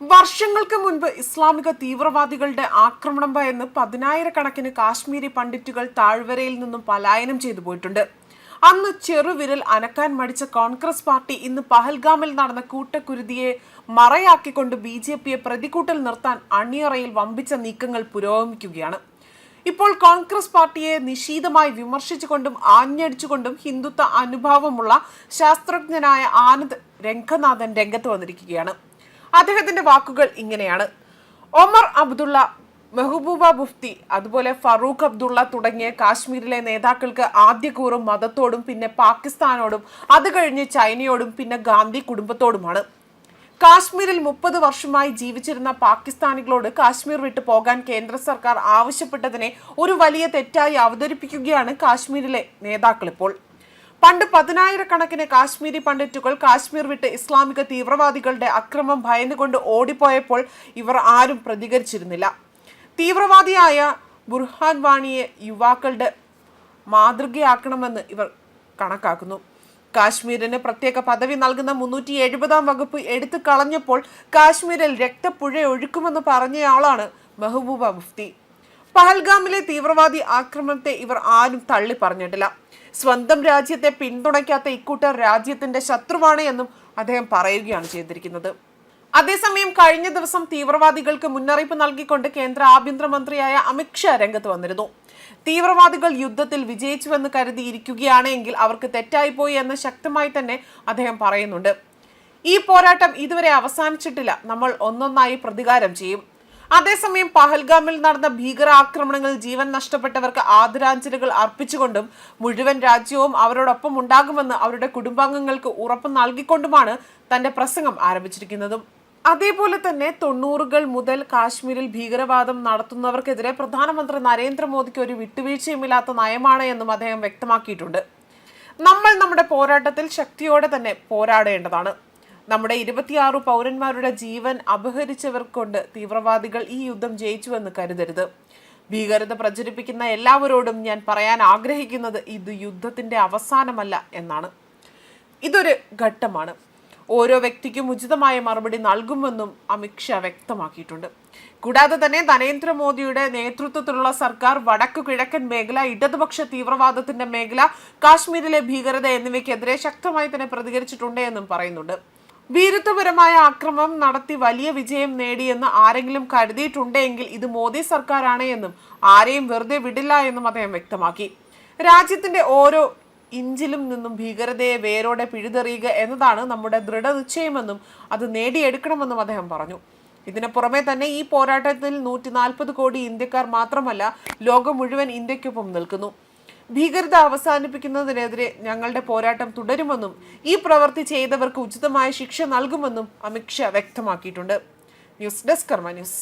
വർഷങ്ങൾക്ക് മുൻപ് ഇസ്ലാമിക തീവ്രവാദികളുടെ ആക്രമണം ഭയന്ന് പതിനായിരക്കണക്കിന് കാശ്മീരി പണ്ഡിറ്റുകൾ താഴ്വരയിൽ നിന്നും പലായനം ചെയ്തു പോയിട്ടുണ്ട്. അന്ന് ചെറുവിരൽ അനക്കാൻ മടിച്ച കോൺഗ്രസ് പാർട്ടി ഇന്ന് പഹൽഗാമിൽ നടന്ന കൂട്ടക്കുരുതിയെ മറയാക്കിക്കൊണ്ട് ബി ജെ പിയെ പ്രതികൂട്ടിൽ നിർത്താൻ അണിയറയിൽ വമ്പിച്ച നീക്കങ്ങൾ പുരോഗമിക്കുകയാണ്. ഇപ്പോൾ കോൺഗ്രസ് പാർട്ടിയെ നിശീതമായി വിമർശിച്ചുകൊണ്ടും ആഞ്ഞടിച്ചുകൊണ്ടും ഹിന്ദുത്വ അനുഭാവമുള്ള ശാസ്ത്രജ്ഞനായ ആനന്ദ് രംഗനാഥൻ രംഗത്ത് വന്നിരിക്കുകയാണ്. അദ്ദേഹത്തിന്റെ വാക്കുകൾ ഇങ്ങനെയാണ്. ഒമർ അബ്ദുള്ള മെഹബൂബ മുഫ്തി അതുപോലെ ഫറൂഖ് അബ്ദുള്ള തുടങ്ങിയ കാശ്മീരിലെ നേതാക്കൾക്ക് ആദ്യ കൂറും മതത്തോടും പിന്നെ പാകിസ്ഥാനോടും അത് കഴിഞ്ഞ് ചൈനയോടും പിന്നെ ഗാന്ധി കുടുംബത്തോടുമാണ്. കാശ്മീരിൽ മുപ്പത് വർഷമായി ജീവിച്ചിരുന്ന പാകിസ്ഥാനികളോട് കാശ്മീർ വിട്ടു പോകാൻ കേന്ദ്ര സർക്കാർ ആവശ്യപ്പെട്ടതിനെ ഒരു വലിയ തെറ്റായി അവതരിപ്പിക്കുകയാണ് കാശ്മീരിലെ നേതാക്കൾ ഇപ്പോൾ. പണ്ട് പതിനായിരക്കണക്കിന് കാശ്മീരി പണ്ഡിറ്റുകൾ കാശ്മീർ വിട്ട് ഇസ്ലാമിക തീവ്രവാദികളുടെ അക്രമം ഭയന്നുകൊണ്ട് ഓടിപ്പോയപ്പോൾ ഇവർ ആരും പ്രതികരിച്ചിരുന്നില്ല. തീവ്രവാദിയായ ബുർഹാൻ വാണിയെ യുവാക്കളുടെ മാതൃകയാക്കണമെന്ന് ഇവർ കണക്കാക്കുന്നു. കാശ്മീരിന് പ്രത്യേക പദവി നൽകുന്ന മുന്നൂറ്റി എഴുപതാം വകുപ്പ് എടുത്തു കളഞ്ഞപ്പോൾ കാശ്മീരിൽ രക്തപ്പുഴ ഒഴുക്കുമെന്ന് പറഞ്ഞയാളാണ് മെഹബൂബ മുഫ്തി. പഹൽഗാമിലെ തീവ്രവാദി ആക്രമണത്തെ ഇവർ ആരും തള്ളി പറഞ്ഞിട്ടില്ല സ്വന്തം രാജ്യത്തെ പിന്തുണയ്ക്കാത്ത ഇക്കൂട്ടർ രാജ്യത്തിന്റെ ശത്രുവാണ് എന്നും അദ്ദേഹം പറയുകയാണ് ചെയ്തിരിക്കുന്നത്. അതേസമയം കഴിഞ്ഞ ദിവസം തീവ്രവാദികൾക്ക് മുന്നറിയിപ്പ് നൽകിക്കൊണ്ട് കേന്ദ്ര ആഭ്യന്തരമന്ത്രിയായ അമിത്ഷാ രംഗത്ത് വന്നിരുന്നു. തീവ്രവാദികൾ യുദ്ധത്തിൽ വിജയിച്ചുവെന്ന് കരുതിയിരിക്കുകയാണ് എങ്കിൽ അവർക്ക് തെറ്റായിപ്പോയി എന്ന് ശക്തമായി തന്നെ അദ്ദേഹം പറയുന്നുണ്ട്. ഈ പോരാട്ടം ഇതുവരെ അവസാനിച്ചിട്ടില്ല. നമ്മൾ ഒന്നൊന്നായി പ്രതികാരം ചെയ്യും. അതേസമയം പഹൽഗാമിൽ നടന്ന ഭീകരാക്രമണങ്ങളിൽ ജീവൻ നഷ്ടപ്പെട്ടവർക്ക് ആദരാഞ്ജലികൾ അർപ്പിച്ചുകൊണ്ടും മുഴുവൻ രാജ്യവും അവരോടൊപ്പം ഉണ്ടാകുമെന്ന് അവരുടെ കുടുംബാംഗങ്ങൾക്ക് ഉറപ്പ് നൽകിക്കൊണ്ടുമാണ് തന്റെ പ്രസംഗം ആരംഭിച്ചിരിക്കുന്നതും. അതേപോലെ തന്നെ തൊണ്ണൂറുകൾ മുതൽ കാശ്മീരിൽ ഭീകരവാദം നടത്തുന്നവർക്കെതിരെ പ്രധാനമന്ത്രി നരേന്ദ്രമോദിക്ക് ഒരു വിട്ടുവീഴ്ചയുമില്ലാത്ത നയമാണ് എന്നും അദ്ദേഹം വ്യക്തമാക്കിയിട്ടുണ്ട്. നമ്മൾ നമ്മുടെ പോരാട്ടത്തിൽ ശക്തിയോടെ തന്നെ പോരാടേണ്ടതാണ്. നമ്മുടെ ഇരുപത്തിയാറ് പൗരന്മാരുടെ ജീവൻ അപഹരിച്ചവർ കൊണ്ട് തീവ്രവാദികൾ ഈ യുദ്ധം ജയിച്ചുവെന്ന് കരുതരുത്. ഭീകരത പ്രചരിപ്പിക്കുന്ന എല്ലാവരോടും ഞാൻ പറയാൻ ആഗ്രഹിക്കുന്നത് ഇത് യുദ്ധത്തിന്റെ അവസാനമല്ല എന്നാണ്. ഇതൊരു ഘട്ടമാണ്. ഓരോ വ്യക്തിക്കും ഉചിതമായ മറുപടി നൽകുമെന്നും അമിത്ഷാ വ്യക്തമാക്കിയിട്ടുണ്ട്. കൂടാതെ തന്നെ നരേന്ദ്രമോദിയുടെ നേതൃത്വത്തിലുള്ള സർക്കാർ വടക്കു കിഴക്കൻ മേഖല ഇടതുപക്ഷ തീവ്രവാദത്തിന്റെ മേഖല കാശ്മീരിലെ ഭീകരത എന്നിവയ്ക്കെതിരെ ശക്തമായി തന്നെ പ്രതികരിച്ചിട്ടുണ്ട് എന്നും പറയുന്നുണ്ട്. ഭീരുത്വപരമായ ആക്രമണം നടത്തി വലിയ വിജയം നേടിയെന്ന് ആരെങ്കിലും കരുതിയിട്ടുണ്ടെങ്കിൽ ഇത് മോദി സർക്കാരാണ് എന്നും ആരെയും വെറുതെ വിടില്ല എന്നും അദ്ദേഹം വ്യക്തമാക്കി. രാജ്യത്തിന്റെ ഓരോ ഇഞ്ചിലും നിന്നും ഭീകരതയെ വേരോടെ പിഴുതെറിയുക എന്നതാണ് നമ്മുടെ ദൃഢനിശ്ചയമെന്നും അത് നേടിയെടുക്കണമെന്നും അദ്ദേഹം പറഞ്ഞു. ഇതിനു പുറമെ തന്നെ ഈ പോരാട്ടത്തിൽ നൂറ്റി നാൽപ്പത് കോടി ഇന്ത്യക്കാർ മാത്രമല്ല ലോകം മുഴുവൻ ഇന്ത്യക്കൊപ്പം നിൽക്കുന്നു. ഭീകരത അവസാനിപ്പിക്കുന്നതിനെതിരെ ഞങ്ങളുടെ പോരാട്ടം തുടരുമെന്നും ഈ പ്രവൃത്തി ചെയ്തവർക്ക് ഉചിതമായ ശിക്ഷ നൽകുമെന്നും അമിത് ഷാ വ്യക്തമാക്കിയിട്ടുണ്ട്. News desk Karma news.